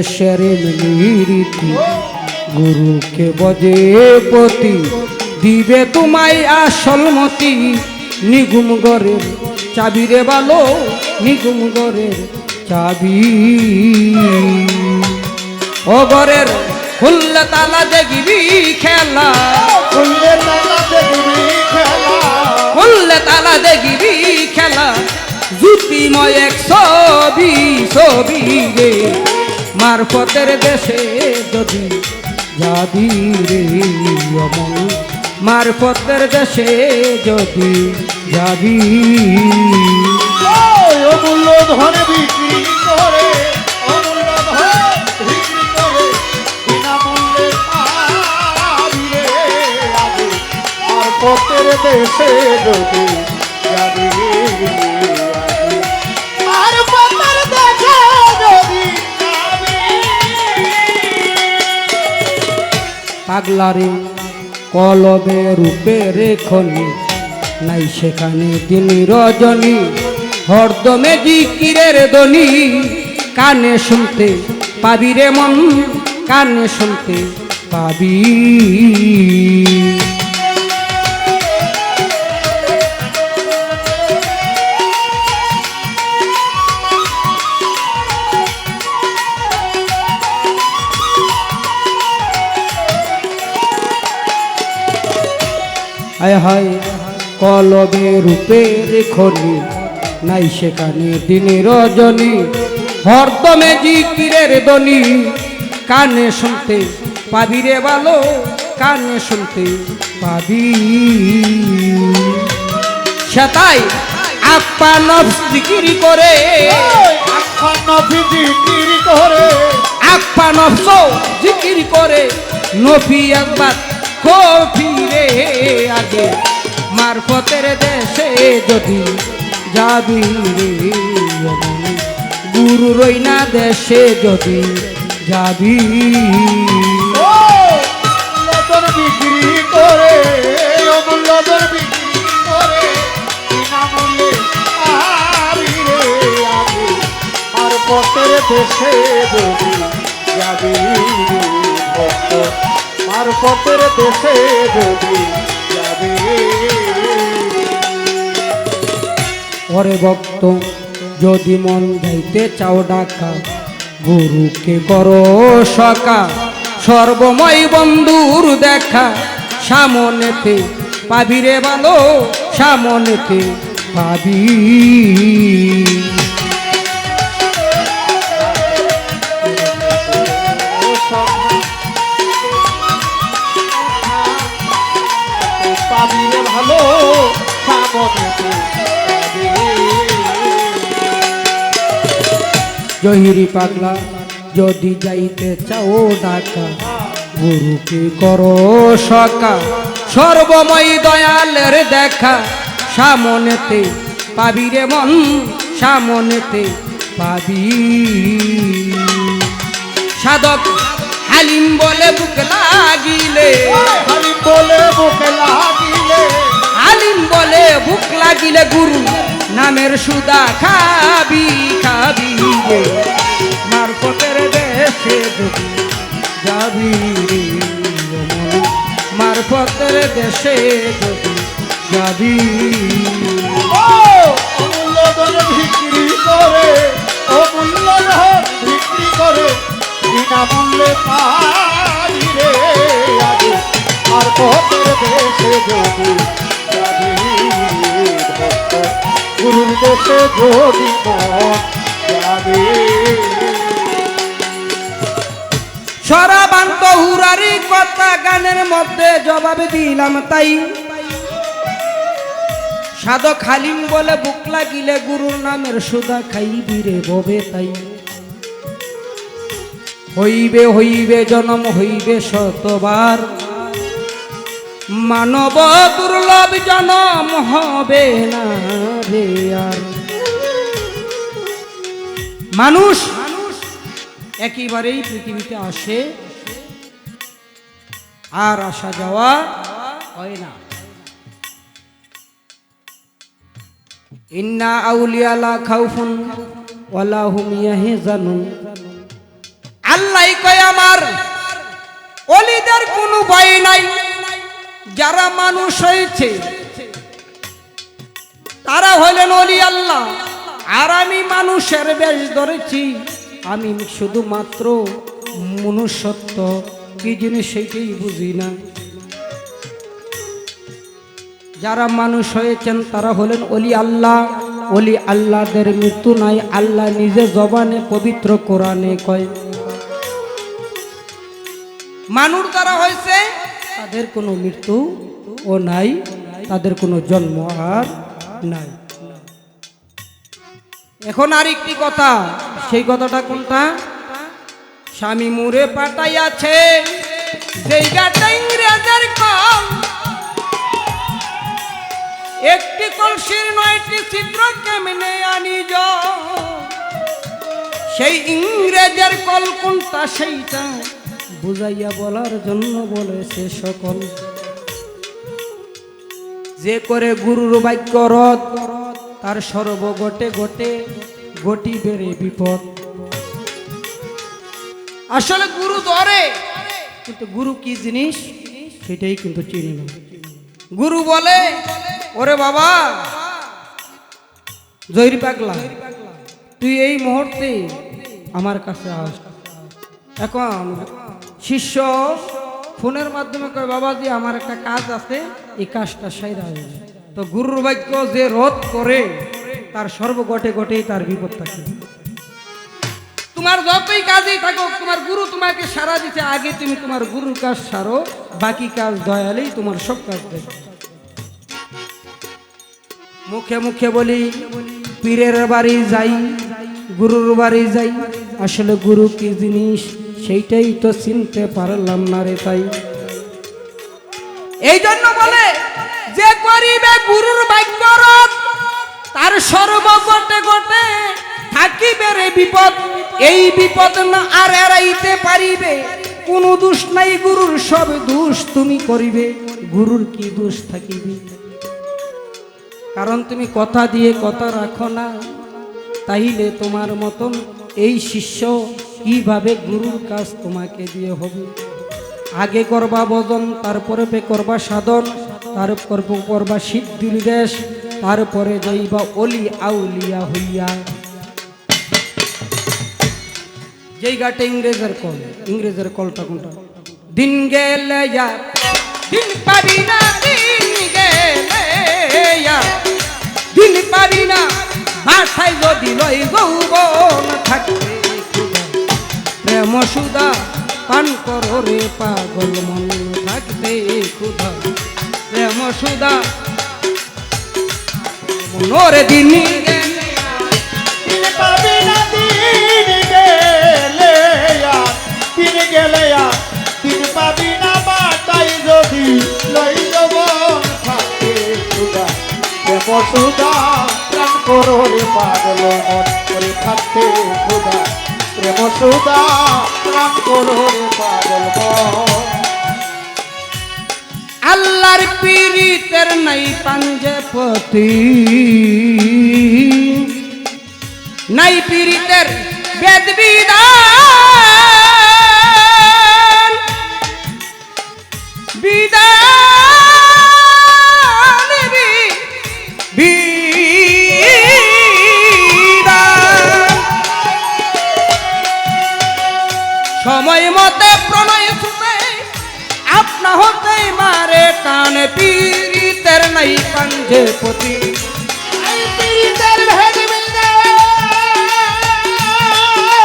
দেশের রীতি গুরুকে বজে পতি দিবে তোমায় আসল মতি। নিগুম গরের চাবি রে বালো নিগুম গরের চাবি। ও গরের খুললে তালা দেখবি খেলা। খুললে তালা দেখবি খেলা। খুললে তালা দেখবি খেলা। জুতিময় এক ছবি ছবি রে। মারফতের দেশে যদি যাবি রে অমন, মারফতের দেশে যদি যাবি। অমূল্য ধন বিক্রি করে দেশে যদি যাবি পাগলারে কলবে রূপে রেখনি, নাই সেখানে দিন রজনী, হরদমে জিকিরের দনি কানে শুনতে পাবি রে মন, কানে শুনতে পাবি। হায় হায় কলবে রূপে রেখনি নাই সেখানে দিনে রজনী হরদমে জিকিরের দনি কানে শুনতে পাবি রে ভালো কানে শুনতে পাবি। সেটাই আপা নফস জিকিরি করে। আখান বিক্রি করে। আপা নফস জিকিরি করে। নফি একবার কফি রে আগে মারফতের দেশে যদি যাবি রে গুরু রইনা দেশে যদি যাবি। লবণ বিক্রি করে লবণ বিক্রি করে আর পথের দেশে যদি যাবি আর পথের দেশে যদি যাবি। ওরে ভক্ত, যদি মন যাইতে চাও ডাকা, গুরুকে করো সকা। সর্বময় বন্ধুর দেখা, সামনেতে পাবি রে ভালো সামনেতে পাবি পাবি। জহিরি পাগলা যদি যাইতে চাও ডাকা গুরুকে করো সকা। সর্বময় দয়ালের দেখা সামনেতে পাবি রে মন সামনেতে পাবি। সাধক হালিম বলে বুক লাগিলে। খালি বলে বুকে লাগিলে। আলিম বলে বুক লাগিলে গুরু। নামের সুদা খাবি খাবি রে। মারফতের দেশে যদি যাবি মারফতের দেশে যদি যাবি ও বিক্রি করে ধন বিক্রি করে, বিনামূল্যে পাবি যদি যাবে সরাবান্ত হুরারি কথা গানের মধ্যে জবাব দিলাম তাই। সাধক হালিম বলে বুক লাগিলে গুরুর নামের সুদা খাইবি রে ববে তাই। হইবে হইবে, জনম হইবে শতবার। মানব দুর্লভ জনম হবে না রে আর। মানুষ একেবারেই পৃথিবীতে আসে আর আসা যাওয়া হয় না। ইন্না আউলিয়ালা খাউফুন ওয়ালা হুম ইয়াহজানুন। আমার, অলিদের কোনো ভয় নাই। যারা মানুষ হয়েছে, তারা হলেন অলি আল্লাহ। আর আমি মানুষের বেশ ধরেছি। আমি শুধুমাত্র মনুষ্যত্ব। কি জিনিস সেইটাই বুঝি না। যারা মানুষ হয়েছেন, তারা হলেন অলি আল্লাহ। অলি আল্লাহদের মৃত্যু নাই। আল্লাহ নিজে জবানে পবিত্র কোরআনে কয়। মানুষ যারা হয়েছে, তাদের কোনো মৃত্যু ও নাই, তাদের কোনো জন্ম আর নাই। এখন আর একটি কথা। সেই কথাটা কোনটা? স্বামী মুরে পাঠাইয়াছে। ইংরেজের কল একটি কলসির নয়টি ছিদ্র কেমনে আনি সেই ইংরেজের কল কোনটা, সেইটা বুঝাইয়া বলার জন্য বলেছে সকল। যে করে গুরুর বাক্য রথ তার সর্ব গটে গটে গটি বেড়ে বিপদ। আসলে গুরু ধরে, কিন্তু গুরু কি জিনিস? সেটাই কিন্তু চিনি না। গুরু বলে, ওরে বাবা জৈর পাগলা, তুই এই মুহূর্তে আমার কাছে আস। এখন শিষ্য ফোনের মাধ্যমে কয়, বাবাজি, আমার একটা কাজ আছে, এই কাজটা সাইরা হয়ে। তো গুরুর বাক্য যে রোধ করে, তার সর্বগটে গটেই তার বিপদ থাকে। তোমার যতই কাজেই থাকো তোমার গুরু তোমাকে সারা দিতে আগে তুমি তোমার গুরুর কাজ সারো, বাকি কাজ দয়ালেই তোমার সব কাজ দেখবে মুখে মুখে বলি, পীরের বাড়ি যাই, গুরুর বাড়ি যাই, আসলে গুরু কি জিনিস, সেইটাই তো চিনতে পারলাম না রে তাই। এই জন্য বলে যে করিবে গুরুর বাক্য রথ, তার সর্বগটে গটে থাকিবে রে বিপদ। এই বিপদ না আর এড়াইতে পারিবে কোন দোষ নাই গুরুর সব দোষ তুমি করিবে। গুরুর কি দোষ থাকিবে? কারণ তুমি কথা দিয়ে কথা রাখো না তাইলে তোমার মতন এই শিষ্য কীভাবে গুরুর কাজ তোমাকে দিয়ে হবে? আগে করবা বদন, তারপরে পে করবা সাধন, তারপর করবা সিদ্ধির দেশ, তারপরে যাইবা অলি আউলিয়া হইয়া। যেই গাটে ইংরেজের কল, ইংরেজের কলটা কোনটা? দিন গেলে দিন পাবি না, দিন গেলে দিন পাবি না মাথায় যদি লই গৌবন থাকবে। প্রেম সুদা পান করো রে পাগল, মন থাকবে ক্ষুধা। প্রেম সুদা মনোরে দিনী সুদা প্রাণ করো রে পাগল, মন করে থাকতে সুদা প্রেম সুদা প্রাণ করো রে পাগল আল্লাহর পীড়িতের নাই পাঞ্জে নাই পীড়িতের বেদ আপনা পীরিতের নাই পাঞ্জে পতি।